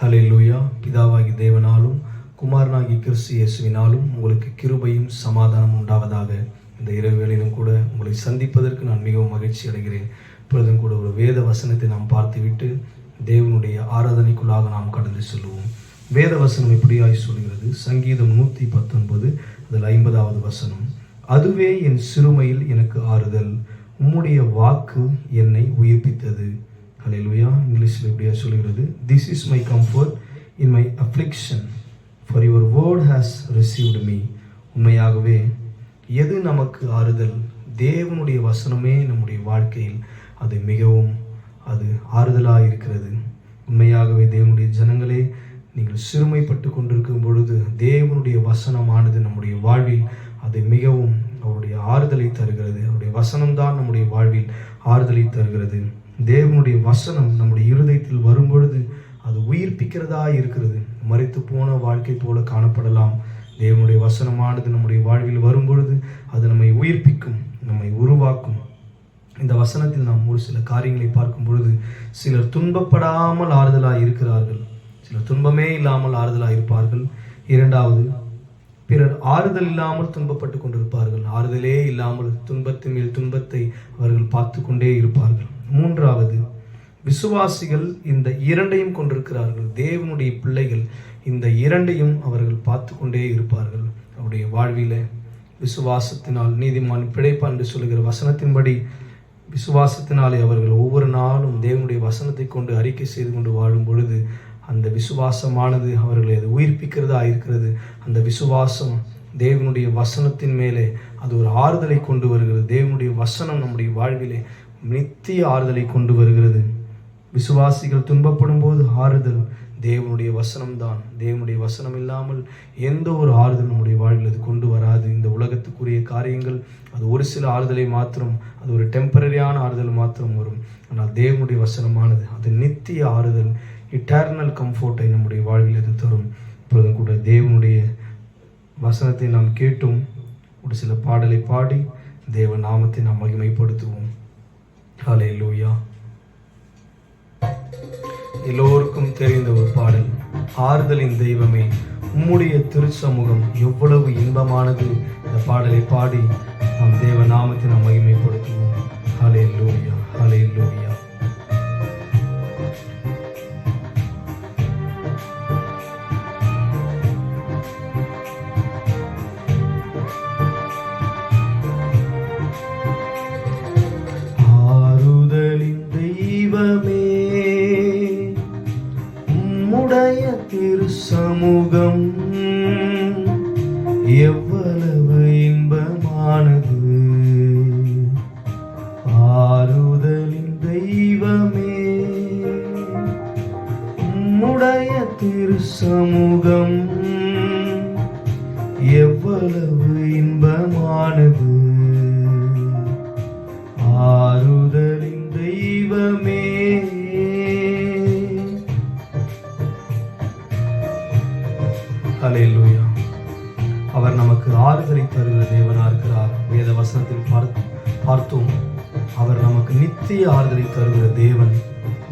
ஹலே லூயா பிதாவாகி தேவனாலும் குமாரனாகி கிறிஸ்து இயேசுவினாலும் உங்களுக்கு கிருபையும் சமாதானம் உண்டாவதாக. இந்த இரவு வேளையிலும் கூட உங்களை சந்திப்பதற்கு நான் மிகவும் மகிழ்ச்சி அடைகிறேன். இப்பொழுதும் கூட ஒரு வேத வசனத்தை நாம் பார்த்துவிட்டு தேவனுடைய ஆராதனைக்குள்ளாக நாம் கடந்து செல்வோம். வேத வசனம் இப்படியாய் சொல்கிறது? சங்கீதம் நூற்றி பத்தொன்பது அதில் ஐம்பதாவது வசனம். அதுவே என் சிறுமையில் எனக்கு ஆறுதல். உம்முடைய வாக்கு என்னை உயிர்ப்பித்தது. ஹalleluya இங்கிலீஷில் இப்படியா சொல்கிறது this is my comfort in my affliction for your word has received me உண்மையாகவே எது நமக்கு ஆறுதல்? தேவனுடைய வசனமே நம்முடைய வாழ்க்கையில் அது மிகவும் அது ஆறுதலாக இருக்கிறது. உண்மையாகவே தேவனுடைய ஜனங்களே நீங்கள் சிறுமைப்பட்டு கொண்டிருக்கும் பொழுது தேவனுடைய வசனமானது நம்முடைய வாழ்வில் அது மிகவும் அவருடைய ஆறுதலை தருகிறது. அவருடைய வசனம்தான் நம்முடைய வாழ்வில் ஆறுதலை தருகிறது. தேவனுடைய வசனம் நம்முடைய இருதயத்தில் வரும்பொழுது அது உயிர்ப்பிக்கிறதா இருக்கிறது. மறைத்து போன வாழ்க்கை போல காணப்படலாம். தேவனுடைய வசனமானது நம்முடைய வாழ்வில் வரும்பொழுது அது நம்மை உயிர்ப்பிக்கும் நம்மை உருவாக்கும். இந்த வசனத்தில் நாம் ஒரு சில காரியங்களை பார்க்கும் பொழுது சிலர் துன்பப்படாமல் ஆறுதலாக இருக்கிறார்கள். சிலர் துன்பமே இல்லாமல் ஆறுதலாக இருப்பார்கள். இரண்டாவது பிறர் ஆறுதல் இல்லாமல் துன்பப்பட்டு கொண்டிருப்பார்கள். ஆறுதலே இல்லாமல் துன்பத்தின் மேல் துன்பத்தை அவர்கள் பார்த்து கொண்டே இருப்பார்கள். மூன்றாவது விசுவாசிகள் இந்த இரண்டையும் கொண்டிருக்கிறார்கள். தேவனுடைய பிள்ளைகள் இந்த இரண்டையும் அவர்கள் பார்த்து கொண்டே இருப்பார்கள். அவருடைய வாழ்வில விசுவாசத்தினால் நீதிமான் பிழைப்பான் என்று சொல்லுகிற வசனத்தின்படி விசுவாசத்தினாலே அவர்கள் ஒவ்வொரு நாளும் தேவனுடைய வசனத்தை கொண்டு அறிக்கை செய்து கொண்டு வாழும் பொழுது அந்த விசுவாசமானது அவர்களை அது உயிர்ப்பிக்கிறதா இருக்கிறது. அந்த விசுவாசம் தேவனுடைய வசனத்தின் மேலே அது ஒரு ஆறுதலை கொண்டு வருகிறது. தேவனுடைய வசனம் நம்முடைய வாழ்விலே நித்திய ஆறுதலை கொண்டு வருகிறது. விசுவாசிகள் துன்பப்படும் போது ஆறுதல் தேவனுடைய வசனம்தான். தேவனுடைய வசனம் இல்லாமல் எந்த ஒரு ஆறுதல் நம்முடைய வாழ்வில் அது கொண்டு வராது. இந்த உலகத்துக்குரிய காரியங்கள் அது ஒரு சில ஆறுதலை மாத்திரம் அது ஒரு டெம்பரரியான ஆறுதல் மாத்திரம் வரும். ஆனால் தேவனுடைய வசனமானது அது நித்திய ஆறுதல் இட்டர்னல் கம்ஃபோர்ட்டை நம்முடைய வாழ்வில் அது தரும். இப்பொழுதும் கூட தேவனுடைய வசனத்தை நாம் கேட்டும். ஒரு சில பாடலை பாடி தேவ நாமத்தை நாம் மகிமைப்படுத்துவோம். ஹலே லூயா எல்லோருக்கும் தெரிந்த ஒரு பாடல். ஆறுதலின் தெய்வமே உம்முடைய திருச்சமூகம் எவ்வளவு இன்பமானது. இந்த பாடலை பாடி நாம் தேவ நாமத்தை நாம் மகிமைப்படுத்துவோம். ஹலே லூயா ஹலே லூயா சமூகம் எவ்வளவு இன்பமானது? ஆறுதலின் தெய்வமே உம்முடைய திரு சமூகம் எவ்வளவு இன்பமானது? நமக்கு ஆறுதலை தருகிற தேவனா இருக்கிறார். வேத வசனத்தில் பார்த்து பார்த்தோம். அவர் நமக்கு நித்திய ஆறுதலை தருகிற தேவன்.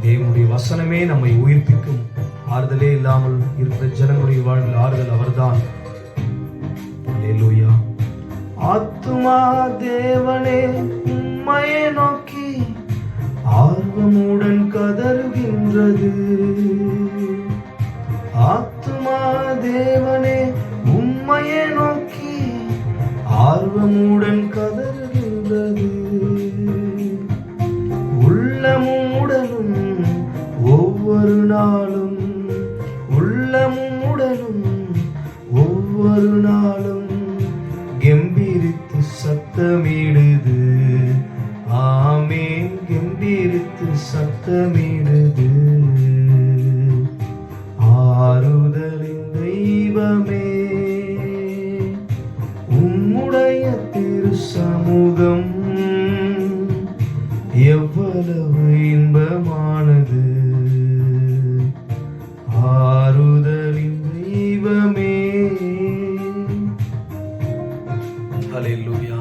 தேவனுடைய வசனமே நம்மை உயிர்ப்பிக்கும். ஆறுதலே இல்லாமல் இருக்கிற ஜனங்களுடைய வாழ்வில் ஆறுதல் அவர்தான். ஆத்துமா தேவனே உம்மையே நோக்கி ஆர்வமுடன் கதறுகின்றது. ஆத்துமா தேவனே உம்மையே நோக்கி ஆர்வமுடன் கதறுகின்றது உள்ளமும் உடலும் ஒவ்வொரு நாளும் உள்ளமும் உடலும் ஒவ்வொரு நாளும் கெம்பீரித்து சத்தமிடுது. ஆமே கெம்பீரித்து சத்தமிடுது. இன்பமானது ஆறுதலின் தெய்வமே. ஹalleluya.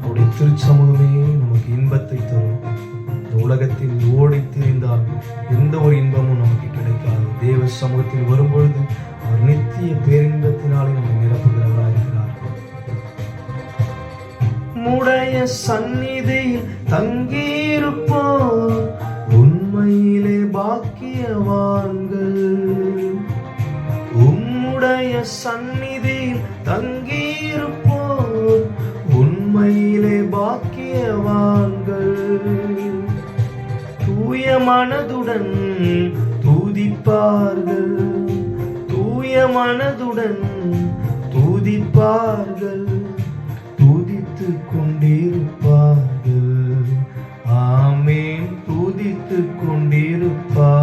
அவருடைய திருச்சமூகமே நமக்கு இன்பத்தை தரும். இந்த உலகத்தில் ஓடி திரிந்தால் எந்த ஒரு இன்பமும் நமக்கு கிடைக்காது. தேவ சமூகத்தில் வரும்பொழுது அவர் நித்திய பேரின்பத்தினாலே நம்மை நிரப்புகிறவராக இருக்கிறார். சந்நிதியில் தங்கியிருப்போம் சந்நிதியில் தங்கியிருப்போம். உண்மையிலே பாக்கியவான்கள். தூய மனதுடன் தூதிப்பார்கள். தூய மனதுடன் தூதிப்பார்கள். துதித்து கொண்டிருப்பார்கள். ஆமேன் துதித்து கொண்டிருப்பார்கள்.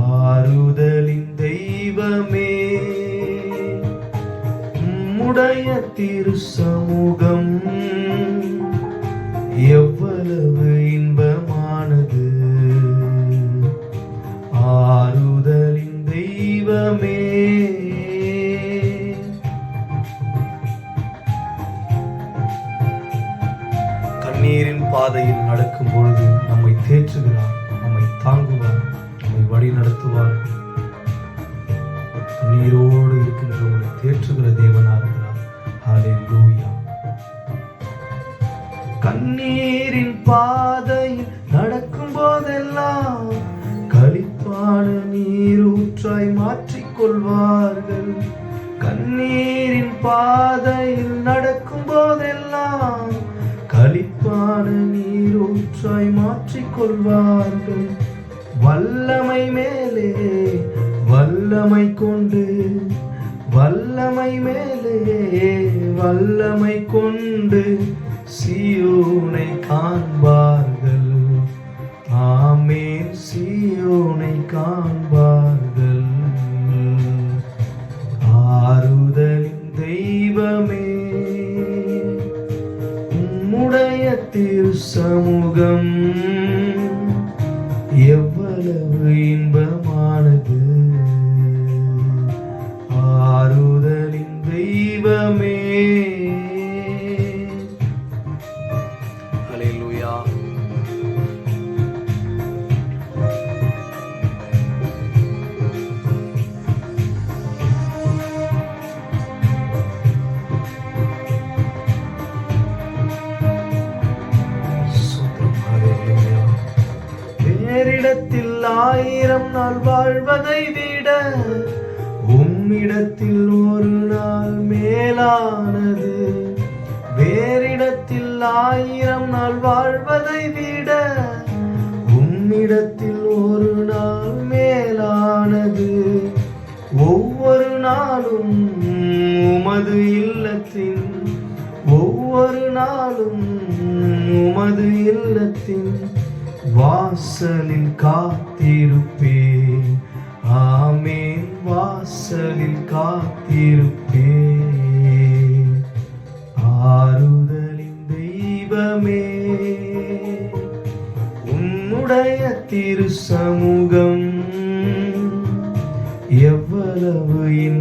ஆறுதலின் தெய்வமே உடைய திரு சமூகம் எவ்வளவு இன்பமானது. ஆறுதலின் தெய்வமே. கண்ணீரின் பாதையில் நடக்கும் பொழுது நம்மை தேற்றுகிறார் நம்மை தாங்குவார் நம்மை வழி நடத்துவார் உயிரோடு இருக்கின்ற உங்களை தேற்றுகிற தேவனாக இருக்கிறார் கண்ணீரின் பாதையில் நடக்கும் போதெல்லாம் களிப்பான நீரூற்றாய் மாற்றிக் கொள்வார்கள் கண்ணீரின் பாதையில் நடக்கும் போதெல்லாம் களிப்பான நீரூற்றாய் மாற்றிக்கொள்வார்கள். வல்லமை மேலே வல்லமை கொண்டு வல்லமை மேலே வல்லமை கொண்டு சியோனை காண்பார்கள். ஆமே சியோனை காண்பார்கள். ஆறுதலின் தெய்வமே உம்முடைய திரு சமூகம் எவ்வளவு இன்பமானது. ஆறுதலின் தெய்வமே ஹalleluya. வேறிடத்தில் ஆயிரம் நாள் வாழ்வதை விட உம்மிடத்தில் ஒரு நாள் மேலானது. வேறிடத்தில் ஆயிரம் நாள் வாழ்வதை விட உம்மிடத்தில் ஒரு நாள் மேலானது. ஒவ்வொரு நாளும் உமது இல்லத்தின் ஒவ்வொரு நாளும் உமது இல்லத்தின் வாசலில் காத்திருப்பேன். வாசலில் காத்திருப்பேன். ஆறுதலின் தெய்வமே உன்னுடைய திரு சமூகம் எவ்வளவு இன்